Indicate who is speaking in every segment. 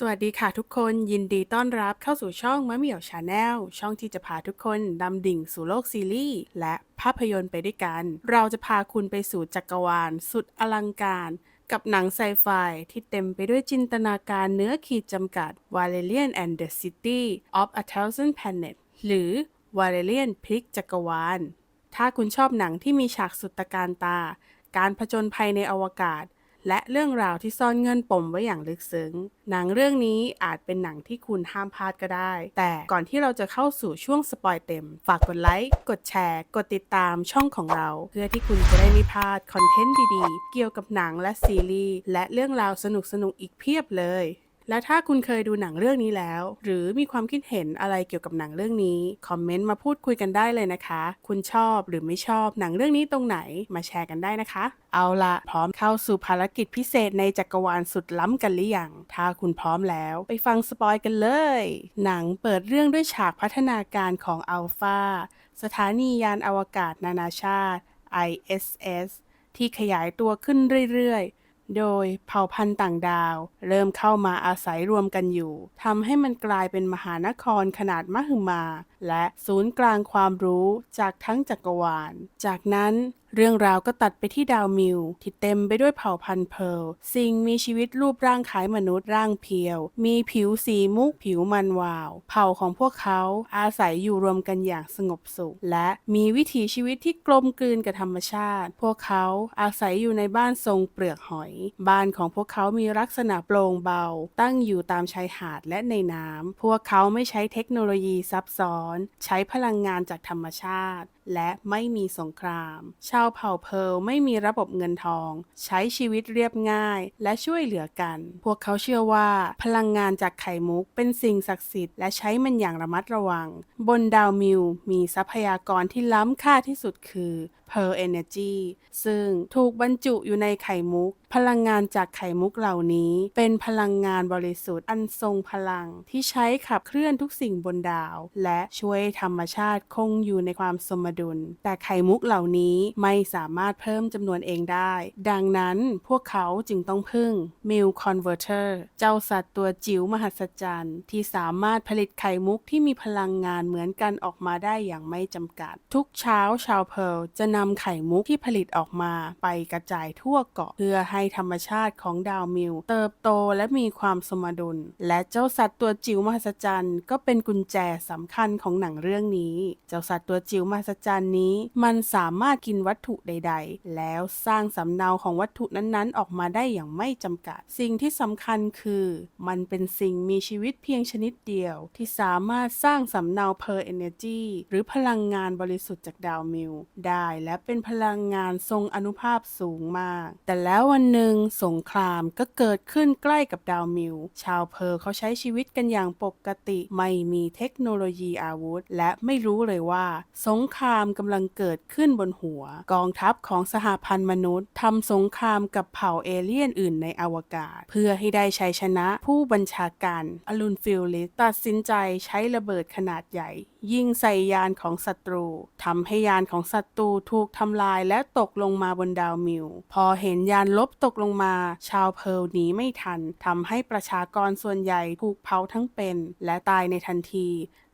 Speaker 1: สวัสดีค่ะทุกคนยินดีต้อนรับเข้าสู่ช่องมะเหมี่ยวชาแนลช่องที่จะพาทุกคนดำดิ่งสู่โลกซีรีส์และภาพยนตร์ไปด้วยกัน เราจะพาคุณไปสู่จักรวาล สุดอลังการ กับหนังไซไฟที่เต็มไปด้วยจินตนาการเนื้อขีดจำกัด Valerian and the City of a Thousand Planets หรือ Valerian พลิกจักรวาล ถ้าคุณชอบหนังที่มีฉากสุดตะการตา การผจญภัยในอวกาศ และเรื่องราวที่ซ่อนเงื่อนปมไว้อย่างลึกซึ้ง หนังเรื่องนี้อาจเป็นหนังที่คุณห้ามพลาดก็ได้ แต่ก่อนที่เราจะเข้าสู่ช่วงสปอยเต็ม ฝากกดไลค์ กดแชร์ กดติดตามช่องของเรา เพื่อที่คุณจะได้ไม่พลาดคอนเทนต์ดีๆ เกี่ยวกับหนังและซีรีส์ และเรื่องราวสนุกๆ อีกเพียบเลย และถ้าคุณเคยดูหนังเรื่องนี้แล้ว หรือมีความคิดเห็นอะไรเกี่ยวกับหนังเรื่องนี้ คอมเมนต์มาพูดคุยกันได้เลยนะคะ คุณชอบหรือไม่ชอบหนังเรื่องนี้ตรงไหนมาแชร์กันได้นะคะ เอาละพร้อมเข้าสู่ภารกิจพิเศษในจักรวาลสุดล้ำกันหรือยัง ถ้าคุณพร้อมแล้ว ไปฟังสปอยกันเลย หนังเปิดเรื่องด้วยฉากพัฒนาการของอัลฟาสถานียานอวกาศนานาชาติ ISS ที่ขยายตัวขึ้นเรื่อยๆ โดยเผ่าพันธุ์ต่างดาว เริ่มเข้ามาอาศัยรวมกันอยู่ทำให้มันกลายเป็นมหานครขนาดมหึมา และศูนย์กลางความรู้จากทั้งจักรวาล จากนั้น เรื่องราวก็ตัดไปที่ดาวมิวที่เต็มไปด้วยเผ่าพันธุ์เพร์ลสิ่งมีชีวิตรูปร่างคล้ายมนุษย์ร่างเพียว มีผิวสีมุกผิวมันวาว เผ่าของพวกเขาอาศัยอยู่รวมกันอย่างสงบสุข และมีวิถีชีวิตที่กลมกลืนกับธรรมชาติ พวกเขาอาศัยอยู่ในบ้านทรงเปลือกหอย บ้านของพวกเขามีลักษณะโปร่งเบา ตั้งอยู่ตามชายหาดและในน้ำพวกเขาไม่ใช้เทคโนโลยีซับซ้อน ใช้พลังงานจากธรรมชาติ และไม่มีสงคราม ชาวเผ่าเพร์ลไม่มีระบบเงินทอง ใช้ชีวิตเรียบง่าย และช่วยเหลือกัน พวกเขาเชื่อว่า พลังงานจากไข่มุกเป็นสิ่งศักดิ์สิทธิ์และใช้มันอย่างระมัดระวัง บนดาวมิวมีทรัพยากรที่ล้ำค่าที่สุดคือ Pearl Energy ซึ่งถูกบรรจุอยู่ในไข่มุก พลังงานจากไข่มุกเหล่านี้ เป็นพลังงานบริสุทธิ์อันทรงพลังที่ใช้ขับเคลื่อนทุกสิ่งบนดาว และช่วยธรรมชาติคงอยู่ในความสมดุล แต่ไข่มุกเหล่านี้ไม่สามารถเพิ่มจำนวนเองได้ ดังนั้นพวกเขาจึงต้องพึ่ง Milk Converter เจ้าสัตว์ตัวจิ๋วมหัศจรรย์ ที่สามารถผลิตไข่มุกที่มีพลังงานเหมือนกันออกมาได้อย่างไม่จำกัด ทุกเช้าชาวเพร์ลจะนำไข่มุกที่ผลิตออกมาไปกระจายทั่วเกาะ เพื่อให้ธรรมชาติของดาวมิวเติบโตและมีความสมดุล และเจ้าสัตว์ตัวจิ๋วมหัศจรรย์ ก็เป็นกุญแจสำคัญของหนังเรื่องนี้ เจ้าสัตว์ตัวจิ๋วมหัศจรรย์นี้ มันสามารถกินวัตถุใด ๆ แล้วสร้างสำเนาของวัตถุนั้นๆ ออกมาได้อย่างไม่จำกัด สิ่งที่สำคัญคือ มันเป็นสิ่งมีชีวิตเพียงชนิดเดียว ที่สามารถสร้างสำเนา per energy หรือพลังงานบริสุทธิ์จากดาวมิวได้และเป็นพลังงานทรงอนุภาพสูงมาก แต่แล้ววันหนึ่งสงครามก็เกิดขึ้นใกล้กับดาวมิว ชาวเพร์เขาใช้ชีวิตกันอย่างปกติ ไม่มีเทคโนโลยีอาวุธ และไม่รู้เลยว่า สงครามกำลังเกิดขึ้นบนหัว กองทัพของสหพันธ์มนุษย์ทำสงครามกับเผ่าเอเลี่ยนอื่นในอวกาศ เพื่อให้ได้ชัยชนะผู้บัญชาการอลุนฟิลลิสตัดสินใจใช้ระเบิดขนาดใหญ่ยิงใส่ยานของศัตรูทำให้ยานของศัตรูถูกทำลายและตกลงมาบนดาวมิว พอเห็นยานลบตกลงมา ชาวเพร์ลหนีไม่ทันทำให้ประชากรส่วนใหญ่ถูกเผาทั้งเป็น และตายในทันที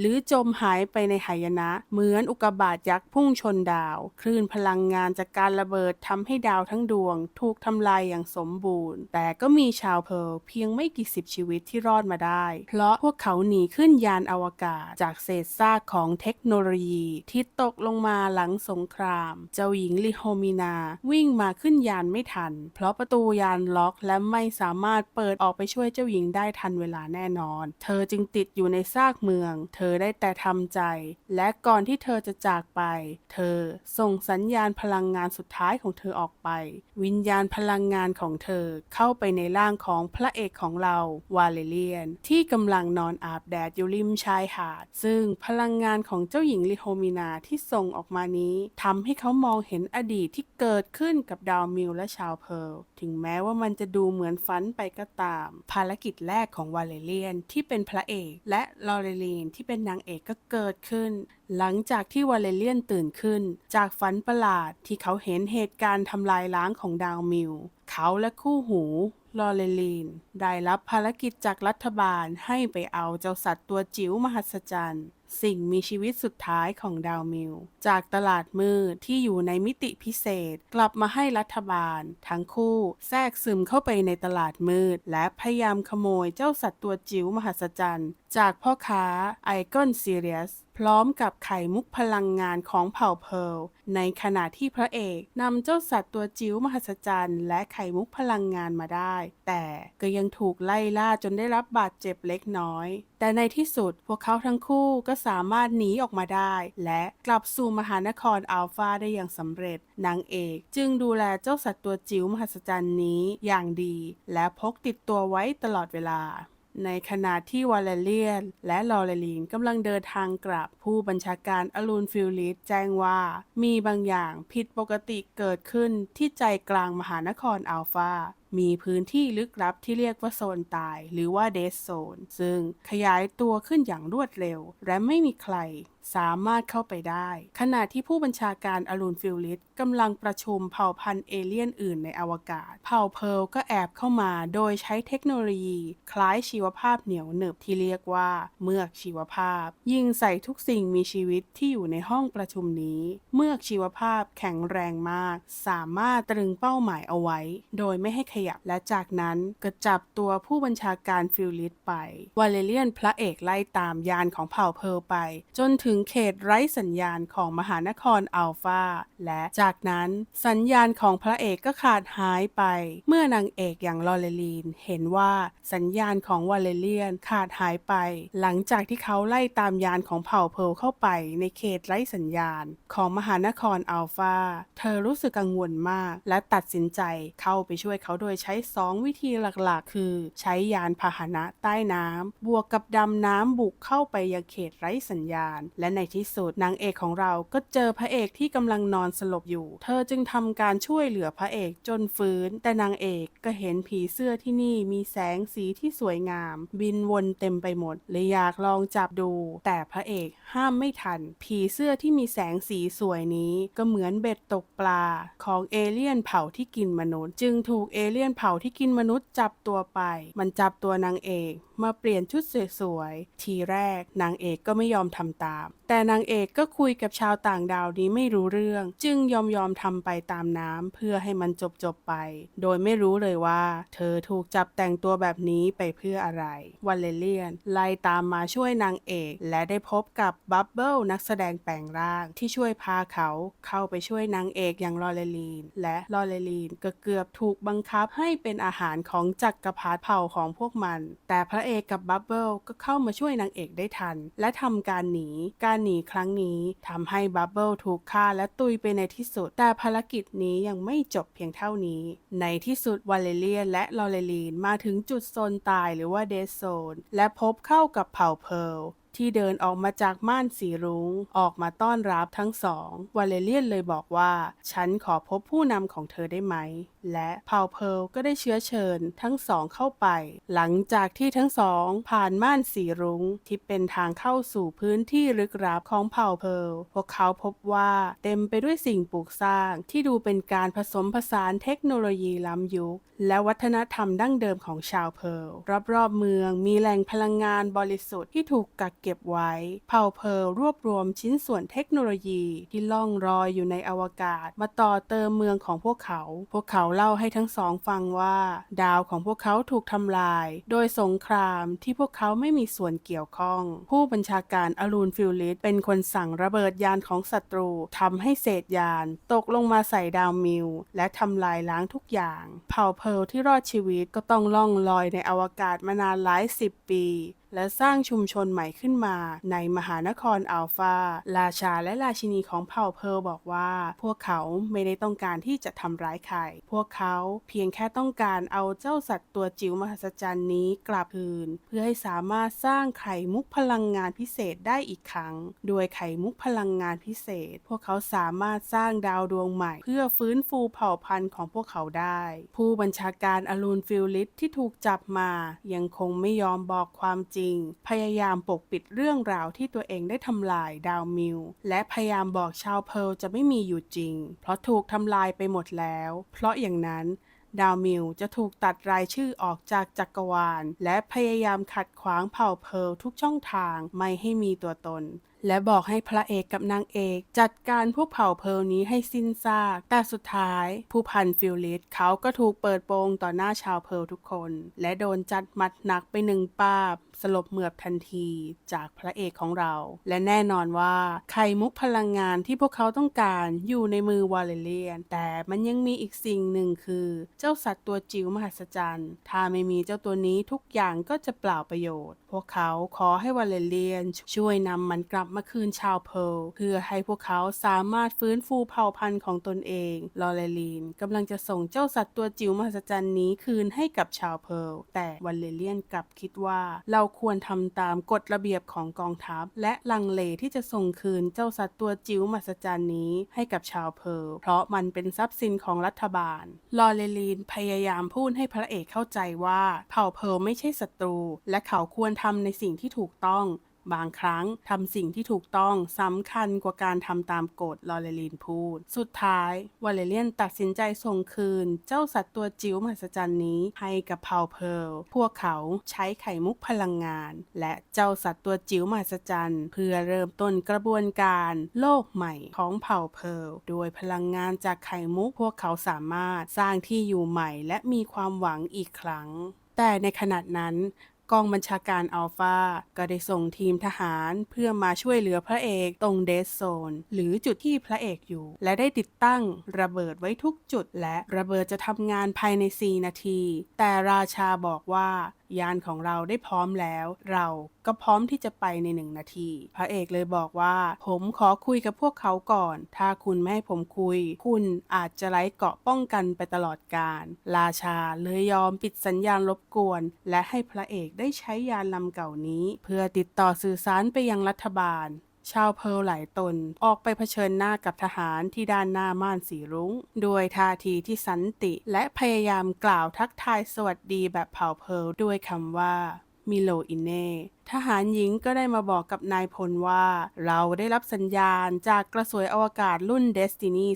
Speaker 1: หรือจมหายไปในหายนะ เหมือนอุกกาบาตยักษ์พุ่งชนดาว คลื่นพลังงานจากการระเบิดทำให้ดาวทั้งดวง ถูกทำลายอย่างสมบูรณ์ แต่ก็มีชาวเพร์ลเพียงไม่กี่สิบชีวิตที่รอดมาได้ เพราะพวกเขาหนีขึ้นยานอวกาศ จากเศษซากของเทคโนโลยีที่ตกลงมาหลังสงคราม เจ้าหญิงลิโฮมินา วิ่งมาขึ้นยานไม่ทัน เพราะประตูยานล็อกและไม่สามารถเปิดออกไปช่วยเจ้าหญิงได้ทันเวลาแน่นอน เธอจึงติดอยู่ในซากเมือง เธอได้แต่ทำใจ และก่อนที่เธอจะจากไป เธอส่งสัญญาณพลังงานสุดท้ายของเธอออกไป วิญญาณพลังงานของเธอเข้าไปในร่างของพระเอกของเราวาเลเลียน ที่กำลังนอนอาบแดดอยู่ริมชายหาด ซึ่งพลังงานของเจ้าหญิงลิโฮมินาที่ส่งออกมานี้ทำให้เขามองเห็นอดีตที่เกิดขึ้นกับดาวมิลและชาวเพร์ลถึงแม้ว่ามันจะดูเหมือนฝันไปก็ตาม ภารกิจแรกของวาเลเลียนที่เป็นพระเอกและลอเรลีนที่เป็นนางเอกก็เกิดขึ้น หลังจากที่วาเลเลียนตื่นขึ้น จากฝันประหลาดที่เขาเห็นเหตุการณ์ทำลายล้างของดาวมิว เขาและคู่หู ลอเรลีน ได้รับภารกิจจากรัฐบาลให้ไปเอาเจ้าสัตว์ตัวจิ๋วมหัศจรรย์ สิ่งมีชีวิตสุดท้ายของดาวมิวจากตลาดมืดที่อยู่ในมิติพิเศษ กลับมาให้รัฐบาล ทั้งคู่แทรกซึมเข้าไปในตลาดมืด และพยายามขโมยเจ้าสัตว์ตัวจิ๋วมหัศจรรย์ จากพ่อค้าไอคอนซีเรียส ร้อมกับไข่มุกพลังงานของเผ่าเพร์ลในขณะที่พระเอกนำเจ้าสัตว์ตัวจิ๋วมหัศจรรย์ และไข่มุกพลังงานมาได้ แต่ก็ยังถูกไล่ล่าจนได้รับบาดเจ็บเล็กน้อย แต่ในที่สุดพวกเขาทั้งคู่ก็สามารถหนีออกมาได้ และกลับสู่มหานครอัลฟาได้อย่างสำเร็จนางเอกจึงดูแลเจ้าสัตว์ตัวจิ๋วมหัศจรรย์นี้อย่างดี และพกติดตัวไว้ตลอดเวลา ในขณะที่วาเลเลียน และลอเรลีนกำลังเดินทางกลับผู้บัญชาการอลูนฟิลลิสแจ้งว่า มีบางอย่างผิดปกติเกิดขึ้นที่ใจกลางมหานครอัลฟามีพื้นที่ลึกลับที่เรียกว่าโซนตาย หรือว่าเดสโซนซึ่งขยายตัวขึ้นอย่างรวดเร็ว และไม่มีใครสามารถเข้าไปได้ ขณะที่ผู้บัญชาการอลูนฟิลลิสกำลังประชุมเผ่าพันธุ์เอเลี่ยนอื่นในอวกาศ เผ่าเพิร์ลก็แอบเข้ามาโดยใช้เทคโนโลยี คล้ายชีวภาพเหนียวหนึบที่เรียกว่า เมือกชีวภาพ ยิงใส่ทุกสิ่งมีชีวิตที่อยู่ในห้องประชุมนี้ เมือกชีวภาพแข็งแรงมาก สามารถตรึงเป้าหมายเอาไว้ โดยไม่ให้ขยับและจากนั้นก็จับตัวผู้บัญชาการฟิลลิสไปวาเลเลียนพระเอกไล่ตามยานของเผ่าเพิร์ลไป จนถึงเขตไร้สัญญาณของมหานครอัลฟาและจากนั้นสัญญาณของพระเอกก็ขาดหายไป เมื่อนางเอกอย่างลอเรลีน เห็นว่าสัญญาณของวาเลเลียนขาดหายไป หลังจากที่เขาไล่ตามยานของเผ่าเพิร์ลเข้าไปในเขตไร้สัญญาณ ของมหานครอัลฟาเธอรู้สึกกังวลมาก และตัดสินใจเข้าไปช่วยเขาโดยใช้สองวิธีหลักๆ คือ ใช้ยานพาหนะใต้น้ำบวกกับดำน้ำบุกเข้าไปยังเขตไร้สัญญาณและในที่สุดนางเอกของเราก็เจอพระเอกที่กำลังนอนสลบอยู่ เธอจึงทำการช่วยเหลือพระเอกจนฟื้น แต่นางเอกก็เห็นผีเสื้อที่นี่มีแสงสีที่สวยงาม บินวนเต็มไปหมดเลยอยากลองจับดู แต่พระเอกห้ามไม่ทัน ผีเสื้อที่มีแสงสีสวยนี้ก็เหมือนเบ็ดตกปลา ของเอเลี่ยนเผ่าที่กินมนุษย์ จึงถูกเอเลี่ยนเผ่าที่กินมนุษย์จับตัวไป มันจับตัวนางเอก มาเปลี่ยนชุดสวยๆ ทีแรกนางเอกก็ไม่ยอมทำตาม แต่นางเอกก็คุยกับชาวต่างดาวนี้ไม่รู้เรื่อง จึงยอมยอมทำไปตามน้ำเพื่อให้มันจบจบๆไป โดยไม่รู้เลยว่า เธอถูกจับแต่งตัวแบบนี้ไปเพื่ออะไร วันเลเลียน ไล่ตามมาช่วยนางเอก และได้พบกับบับเบิลนักแสดงแปลงร่างที่ช่วยพาเขาเข้าไปช่วยนางเอกอย่างลอเรลีน และลอเรลีนก็เกือบถูกบังคับให้เป็นอาหารของจักรพรรดิเผ่าของพวกมัน แต่พระเอกกับบับเบิลก็เข้ามาช่วยนางเอกได้ทัน และทำการหนี การหนีครั้งนี้ทำให้บับเบิลถูกฆ่าและตุยไปในที่สุด แต่ภารกิจนี้ยังไม่จบเพียงเท่านี้ ในที่สุดวาเลเลียนและลอเรลีนมาถึงจุดโซนตายหรือว่าเดสโซนและพบเข้ากับเผ่าเพิร์ล ที่เดินออกมาจากม่านสีรุง้ง ออกมาต้อนรับทั้งสองวาเลเลียนเลยบอกว่า ฉันขอพบผู้นำของเธอได้ไหม และเผ่าเพิลก็ได้เชื้อเชิญทั้งสองเข้าไป หลังจากที่ทั้งสอง ผ่านม่านสีรุง้ง ที่เป็นทางเข้าสู่พื้นที่ลึกลับของเผ่าเพิลพวกเขาพบว่าเต็มไปด้วยสิ่งปลูกสร้าง ที่ดูเป็นการผสมผสานเทคโนโลยีล้ำยุค และวัฒนธรรมดั้งเดิมของชาวเพิลรอบๆเมืองมีแหล่งพลังงานบริสุทธิ์ที่ถูกกักเก็บไว้ เผ่าเพิร์ลรวบรวมชิ้นส่วนเทคโนโลยีที่ล่องลอยอยู่ในอวกาศ มาต่อเติมเมืองของพวกเขา พวกเขาเล่าให้ทั้งสองฟังว่า ดาวของพวกเขาถูกทำลาย โดยสงครามที่พวกเขาไม่มีส่วนเกี่ยวข้อง ผู้บัญชาการอลูนฟิลลิสเป็นคนสั่งระเบิดยานของศัตรูทำให้เศษยาน ตกลงมาใส่ดาวมิวและทำลายล้างทุกอย่าง เผ่าเพิร์ลที่รอดชีวิตก็ต้องล่องลอยในอวกาศมานานหลายสิบปี และสร้างชุมชนใหม่ขึ้นมา ในมหานครอัลฟา ราชาและราชินีของเผ่าเพิร์ลบอกว่า พวกเขาไม่ได้ต้องการที่จะทำร้ายใคร พวกเขาเพียงแค่ต้องการเอาเจ้าสัตว์ตัวจิ๋วมหัศจรรย์นี้กลับคืน เพื่อให้สามารถสร้างไข่มุกพลังงานพิเศษได้อีกครั้ง โดยไข่มุกพลังงานพิเศษ พวกเขาสามารถสร้างดาวดวงใหม่ เพื่อฟื้นฟูเผ่าพันธุ์ของพวกเขาได้ ผู้บัญชาการอลูนฟิลลิสที่ถูกจับมา ยังคงไม่ยอมบอกความจริงพยายามปกปิดเรื่องราวที่ตัวเองได้ทำลายดาวมิวและพยายามบอกชาวเพิร์ลจะไม่มีอยู่จริง เพราะถูกทำลายไปหมดแล้ว เพราะอย่างนั้นดาวมิลจะถูกตัดรายชื่อออกจากจักรวาล และพยายามขัดขวางเผ่าเพร์ลทุกช่องทางไม่ให้มีตัวตน และบอกให้พระเอกกับนางเอก จัดการพวกเผ่าเพร์ลนี้ให้สิ้นซาก แต่สุดท้าย ผู้พันฟิลลิสเขาก็ถูกเปิดโปงต่อหน้าชาวเพร์ลทุกคน และโดนจัดมัดหนักไปหนึ่งปาบ สลบเหมือบทันทีจากพระเอกของเรา และแน่นอนว่าไข่มุกพลังงานที่พวกเขาต้องการอยู่ในมือวาเลเลียน แต่มันยังมีอีกสิ่งหนึ่งคือ เจ้าสัตว์ตัวจิ๋วมหัศจรรย์ ถ้าไม่มีเจ้าตัวนี้ทุกอย่างก็จะเปล่าประโยชน์ พวกเขาขอให้วาเลเลียน ช่วยนำมันกลับมาคืนชาวเพลเพื่อให้พวกเขาสามารถฟื้นฟูเผ่าพันธุ์ของตนเอง ลอเรลีนกำลังจะส่งเจ้าสัตว์ตัวจิ๋วมหัศจรรย์นี้คืนให้กับชาวเพลแต่วาเลเลียนกลับคิดว่าเราควรทำตามกฎระเบียบของกองทัพ และลังเลที่จะส่งคืนเจ้าสัตว์ตัวจิ๋วมหัศจรรย์นี้ให้กับชาวเพร์เพราะมันเป็นทรัพย์สินของรัฐบาล ลอเรลีนพยายามพูดให้พระเอกเข้าใจว่าเผ่าเพร์ไม่ใช่ศัตรู และเขาควรทำในสิ่งที่ถูกต้อง บางครั้งทำสิ่งที่ถูกต้องสำคัญกว่าการทำตามกฎลอเรลีนพูด สุดท้ายวาเลเลียนตัดสินใจส่งคืน เจ้าสัตว์ตัวจิ๋วมหัศจรรย์นี้ให้กับเผาเพลพวกเขาใช้ไข่มุกพลังงาน และเจ้าสัตว์ตัวจิ๋วมหัศจรรย์เพื่อเริ่มต้นกระบวนการโลกใหม่ของเผ่าเพลโดยพลังงานจากไข่มุกพวกเขาสามารถสร้างที่อยู่ใหม่ และมีความหวังอีกครั้งแต่ในขณะนั้น กองบัญชาการอัลฟาก็ได้ส่งทีมทหารเพื่อมาช่วยเหลือพระเอกตรงเดสโซน หรือจุดที่พระเอกอยู่ และได้ติดตั้งระเบิดไว้ทุกจุด และระเบิดจะทำงานภายใน 4 นาที แต่ราชาบอกว่า ยานของเราได้พร้อมแล้ว เราก็พร้อมที่จะไปในหนึ่งนาที พระเอกเลยบอกว่า ผมขอคุยกับพวกเขาก่อน ถ้าคุณไม่ให้ผมคุย คุณอาจจะไร้เกาะป้องกันไปตลอดกาลราชาเลยยอมปิดสัญญาณรบกวน และให้พระเอกได้ใช้ยานลำเก่านี้ เพื่อติดต่อสื่อสารไปยังรัฐบาล ชาวเพร์ลหลายตนออกไปเผชิญหน้ากับทหารที่ด้านหน้าม่านสีรุง้ง ด้วยท่าทีที่สันติและพยายามกล่าวทักทายสวัสดีแบบเผ่าเพร์ลด้วยคำว่ามิโลอินเน่ทหารหญิงก็ได้มาบอกกับนายพลว่า เราได้รับสัญญาณจากกระสวยอวกาศรุ่น Destiny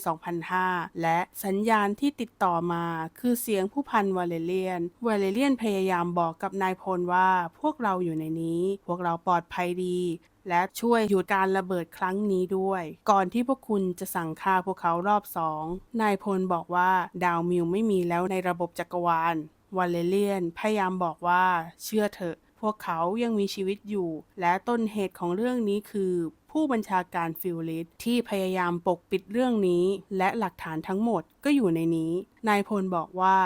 Speaker 1: 2005 และสัญญาณที่ติดต่อมาคือเสียงผู้พันวาเลเลียน วาเลเลียนพยายามบอกกับนายพลว่าพวกเราอยู่ในนี้ พวกเราปลอดภัยดี และช่วยหยุดการระเบิดครั้งนี้ด้วย ก่อนที่พวกคุณจะสั่งฆ่าพวกเขารอบสองนายพลบอกว่าดาวมิวไม่มีแล้วในระบบจักรวาลวาเลเลียนพยายามบอกว่าเชื่อเถอะพวกเขายังมีชีวิตอยู่ และต้นเหตุของเรื่องนี้คือ ผู้บัญชาการฟิลลิสที่พยายามปกปิดเรื่องนี้ และหลักฐานทั้งหมดก็อยู่ในนี้ นายพลบอกว่า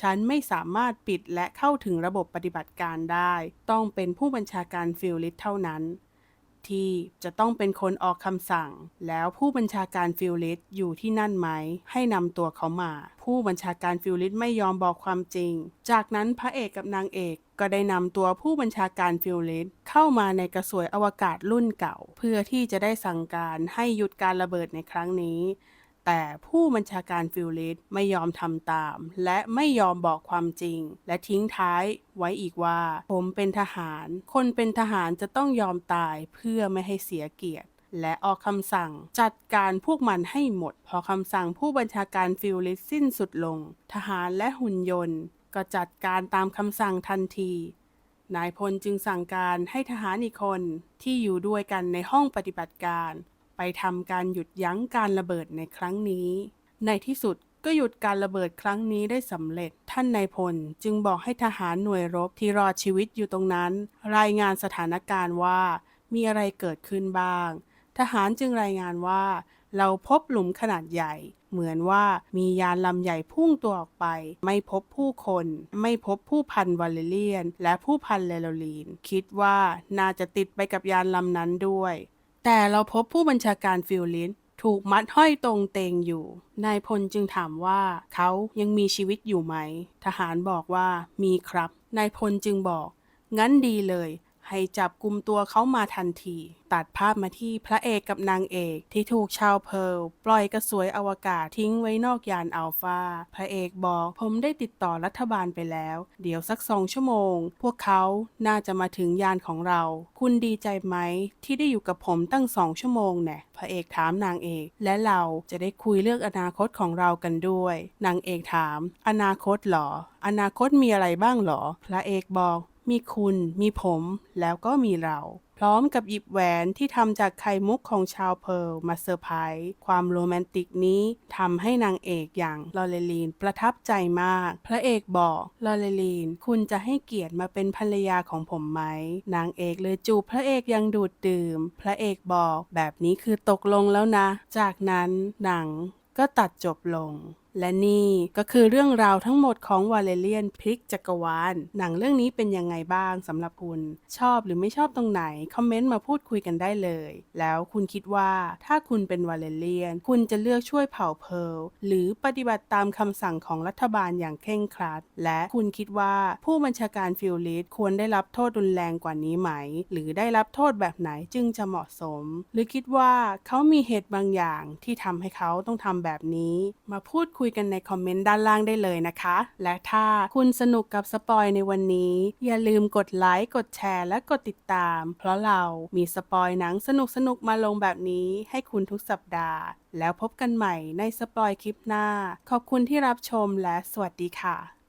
Speaker 1: ฉันไม่สามารถปิดและเข้าถึงระบบปฏิบัติการได้ ต้องเป็นผู้บัญชาการฟิลลิสเท่านั้น ที่จะต้องเป็นคนออกคำสั่ง แล้วผู้บัญชาการฟิลลิสอยู่ที่นั่นไหม ให้นำตัวเขามา ผู้บัญชาการฟิลลิสไม่ยอมบอกความจริง จากนั้นพระเอกกับนางเอกก็ได้นำตัวผู้บัญชาการฟิลลิสเข้ามาในกระสวยอวกาศรุ่นเก่า เพื่อที่จะได้สั่งการให้หยุดการระเบิดในครั้งนี้ แต่ผู้บัญชาการฟิลลิสไม่ยอมทำตาม และไม่ยอมบอกความจริง และทิ้งท้ายไว้อีกว่า ผมเป็นทหาร คนเป็นทหารจะต้องยอมตายเพื่อไม่ให้เสียเกียรติ และออกคำสั่งจัดการพวกมันให้หมด พอคำสั่งผู้บัญชาการฟิลลิสสิ้นสุดลง ทหารและหุ่นยนต์ ก็จัดการตามคำสั่งทันทีนายพลจึงสั่งการให้ทหารอีกคนที่อยู่ด้วยกันในห้องปฏิบัติการ ทำการหยุดยั้งการระเบิดในครั้งนี้ ในที่สุดก็หยุดการระเบิดครั้งนี้ได้สำเร็จ ท่านนายพลจึงบอกให้ทหารหน่วยรบที่รอดชีวิตอยู่ตรงนั้น รายงานสถานการณ์ว่า มีอะไรเกิดขึ้นบ้าง ทหารจึงรายงานว่า เราพบหลุมขนาดใหญ่ เหมือนว่ามียานลำใหญ่พุ่งตัวออกไป ไม่พบผู้คน ไม่พบผู้พันวาเลเลียน และผู้พันเลโลลีน คิดว่าน่าจะติดไปกับยานลำนั้นด้วย แต่เราพบผู้บัญชาการฟิลลินถูกมัดห้อยตรงเตงอยู่ นายพลจึงถามว่าเขายังมีชีวิตอยู่ไหม ทหารบอกว่ามีครับ นายพลจึงบอก งั้นดีเลย ให้จับกลุ่มตัวเขามาทันที ตัดภาพมาที่พระเอกกับนางเอกที่ถูกชาวเพิร์ลปล่อยกระสวยอวกาศทิ้งไว้นอกยานอัลฟา พระเอกบอกผมได้ติดต่อรัฐบาลไปแล้ว เดี๋ยวสักสองชั่วโมง พวกเขาน่าจะมาถึงยานของเรา คุณดีใจไหม ที่ได้อยู่กับผมตั้งสองชั่วโมงแน่พระเอกถามนางเอก และเราจะได้คุยเรื่องอนาคตของเรากันด้วย นางเอกถาม อนาคตหรอ อนาคตมีอะไรบ้างหรอ พระเอกบอก มีคุณ มีผม แล้วก็มีเรา พร้อมกับหยิบแหวนที่ทำจากไข่มุกของชาวเพิร์ลมาเซอร์ไพรส์ความโรแมนติกนี้ทำให้นางเอกอย่างลอเรลีนประทับใจมาก พระเอกบอกลอเรลีน คุณจะให้เกียรติมาเป็นภรรยาของผมไหม นางเอกเลยจูบพระเอกยังดูดดื่ม พระเอกบอกแบบนี้คือตกลงแล้วนะ จากนั้นหนังก็ตัดจบลง และนี่ก็คือเรื่องราวทั้งหมดของวาเลเรียนพลิกจักรวาล หนังเรื่องนี้เป็นยังไงบ้างสำหรับคุณ ชอบหรือไม่ชอบตรงไหน คอมเมนต์มาพูดคุยกันได้เลย แล้วคุณคิดว่าถ้าคุณเป็นวาเลเรียน คุณจะเลือกช่วยเผ่าเพลหรือปฏิบัติตามคำสั่งของรัฐบาลอย่างเคร่งครัด และคุณคิดว่าผู้บัญชาการฟิลลิสควรได้รับโทษรุนแรงกว่านี้ไหม หรือได้รับโทษแบบไหนจึงจะเหมาะสม หรือคิดว่าเขามีเหตุบางอย่างที่ทำให้เขาต้องทำแบบนี้ มาพูดคุยุยกันในคอมเมนต์ด้านล่างได้เลยนะคะ และถ้าคุณสนุกกับสปอยในวันนี้ อย่าลืมกดไลค์ กดแชร์และกดติดตาม เพราะเรามีสปอยหนังสนุกๆมาลงแบบนี้ให้คุณทุกสัปดาห์ แล้วพบกันใหม่ในสปอยคลิปหน้า ขอบคุณที่รับชมและสวัสดีค่ะ